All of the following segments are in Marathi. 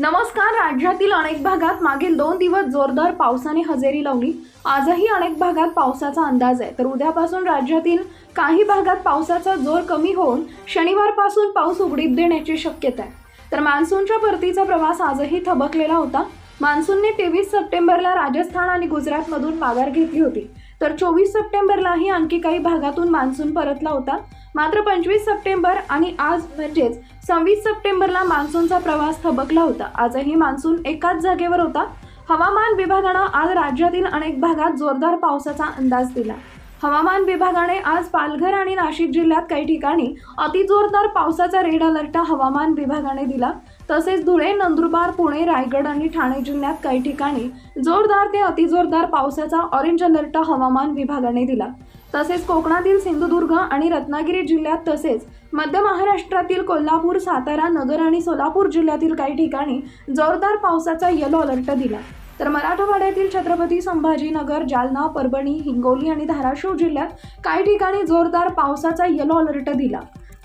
नमस्कार राज्यातील अनेक भागात मागील दोन दिवस जोरदार पावसाने हजेरी लावली. आजही अनेक भागात पावसाचा अंदाज आहे. तर उद्यापासून राज्यातील काही भागात पावसाचा जोर कमी होऊन शनिवारपासून पाऊस उघडीप देण्याची शक्यता आहे. तर मान्सूनच्या परतीचा प्रवास आजही थबकलेला होता. मान्सूनने तेवीस सप्टेंबरला राजस्थान आणि गुजरातमधून माघार घेतली होती. तर चोवीस सप्टेंबरलाही आणखी काही भागातून मान्सून परतला होता. मात्र पंचवीस सप्टेंबर आणि आज म्हणजेच सव्वीस सप्टेंबरला मान्सूनचा प्रवास थबकला होता. आजही मान्सून एकाच जागेवर होता. हवामान विभागानं आज राज्यातील अनेक भागात जोरदार पावसाचा अंदाज दिला. हवामान विभागाने आज पालघर आणि नाशिक जिल्ह्यात काही ठिकाणी अतिजोरदार पावसाचा रेड अलर्ट हवामान विभागाने दिला. तसेच धुळे नंदुरबार पुणे रायगड आणि ठाणे जिल्ह्यात काही ठिकाणी जोरदार ते अतिजोरदार पावसाचा ऑरेंज अलर्ट हवामान विभागाने दिला. तसेच कोकणातील सिंधुदुर्ग आणि रत्नागिरी जिल्ह्यात तसेच मध्य महाराष्ट्रातील कोल्हापूर सातारा नगर आणि सोलापूर जिल्ह्यातील काही ठिकाणी जोरदार पावसाचा येलो अलर्ट दिला. तर मराठवाड्यातील छत्रपती संभाजीनगर जालना परभणी हिंगोली आणि धाराशिव जिल्ह्यात काही ठिकाणी जोरदार पावसाचा येलो अलर्ट दिला.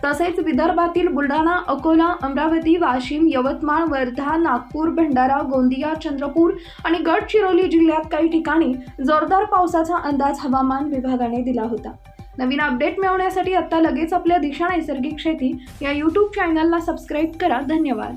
तसेच विदर्भातील बुलढाणा अकोला अमरावती वाशिम यवतमाळ वर्धा नागपूर भंडारा गोंदिया चंद्रपूर आणि गडचिरोली जिल्ह्यात काही ठिकाणी जोरदार पावसाचा अंदाज हवामान विभागाने दिला होता. नवीन अपडेट मिळवण्यासाठी आता लगेच आपल्या दिशा नैसर्गिक शेती या यूट्यूब चॅनलला सबस्क्राईब करा. धन्यवाद.